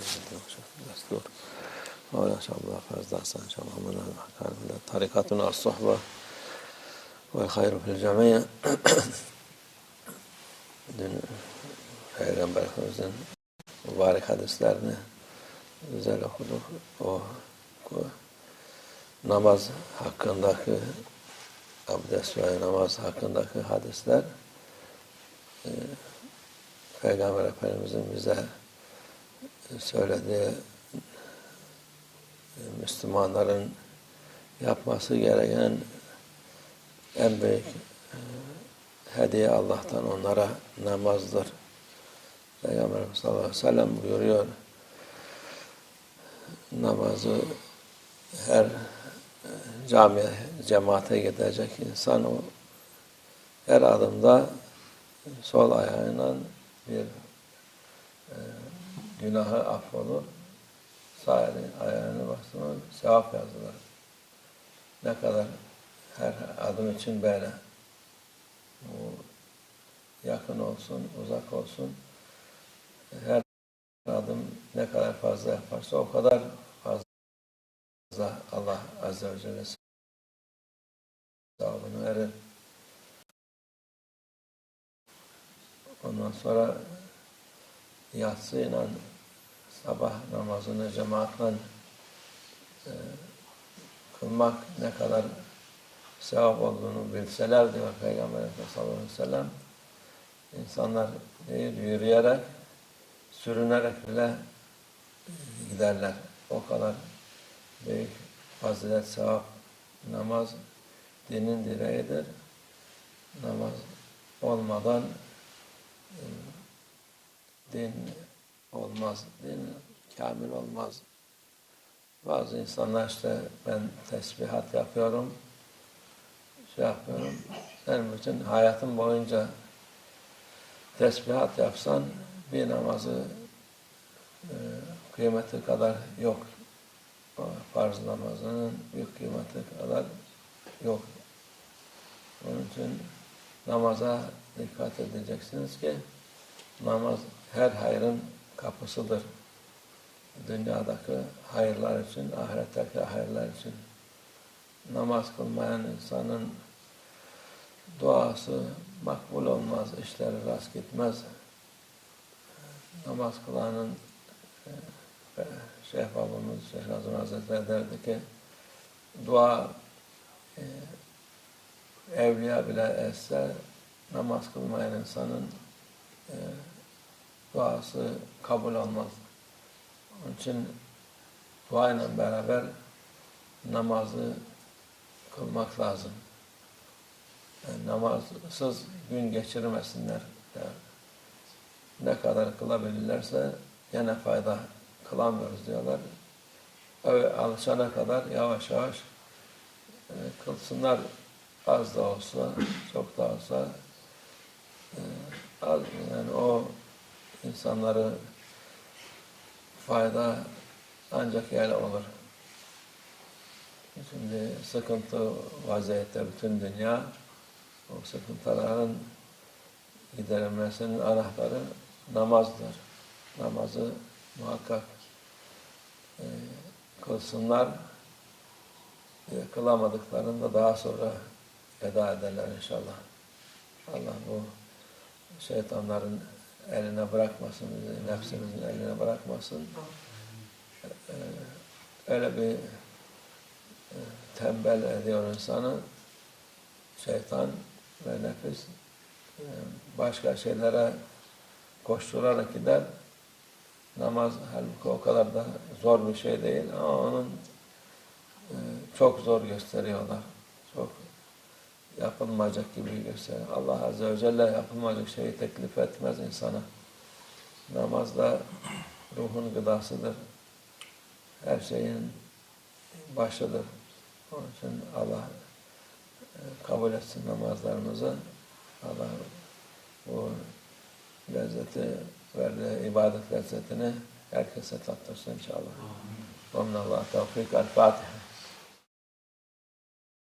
Destur. Öyle inşallah fazla hasan inşallah. Amına kalbinde tarikatun as-sohba. Ve hayru fil camiye. Dün Peygamber Efendimiz'in mübarek hadislerini güzel okuduk. O, o namaz hakkındaki abdest ve namaz hakkındaki hadisler Peygamber Efendimiz'in bize söylediği e, Müslümanların yapması gereken en büyük e, hediye Allah'tan onlara namazdır. Peygamber sallallahu aleyhi ve sellem buyuruyor namazı her camiye, cemaate gidecek insan o her adımda sol ayağıyla bir e, günahı affolur. Sağ eli ayağını bastığında sevap yazılır. Ne kadar her adım için böyle. Bu yakın olsun, uzak olsun. Her adım ne kadar fazla yaparsa o kadar fazla Allah Azze ve Celle sevabını verir. Ondan sonra yatsıyla sabah namazını cemaatle e, kılmak ne kadar sevap olduğunu bilseler diyor Peygamber Efendimiz sallallahu aleyhi ve sellem insanlar değil, yürüyerek sürünerek bile giderler. O kadar büyük fazilet, sevap, namaz dinin direğidir. Namaz olmadan e, din olmaz, din kamil olmaz. Bazı insanlar işte ben tesbihat yapıyorum, şey yapıyorum. Sen bütün hayatın boyunca tesbihat yapsan bir namazı e, kıymeti kadar yok. O farz namazının bir kıymeti kadar yok. Onun için namaza dikkat edeceksiniz ki namaz her hayrın kapısıdır. Dünyadaki hayırlar için, ahiretteki hayırlar için. Namaz kılmayan insanın duası makbul olmaz, işleri rast gitmez. Namaz kılanın e, Şeyh babamız, Şeyh Nazım Hazretleri derdi ki dua e, evliya bile etse namaz kılmayan insanın e, duası kabul olmaz. Onun için duayla beraber namazı kılmak lazım. Yani namazsız gün geçirmesinler. Yani ne kadar kılabilirlerse yine fayda kılamıyoruz diyorlar. Öyle alışana kadar yavaş yavaş e, kılsınlar az da olsa, çok da olsa e, az, yani o insanları fayda ancak yerle olur. Şimdi sıkıntı vaziyette bütün dünya o sıkıntıların giderilmesinin anahtarı namazdır. Namazı muhakkak e, kılsınlar. E, kılamadıklarında daha sonra eda ederler inşallah. Allah bu şeytanların eline bırakmasın, bizi, nefsimizin eline bırakmasın. E, öyle bir e, tembel ediyor insanı şeytan ve nefis e, başka şeylere koşturarak gider. Namaz halbuki o kadar da zor bir şey değil ama onun e, çok zor gösteriyorlar. Çok yapılmayacak gibi gösteriyor. Allah Azze ve Celle yapılmayacak şeyi teklif etmez insana. Namaz da ruhun gıdasıdır. Her şeyin başıdır. Onun için Allah e, kabul etsin namazlarımızı. Allah bu lezzeti verdiği ibadet lezzetini herkese tattırsın inşallah. Amin. Allah tevfik. El Fatiha.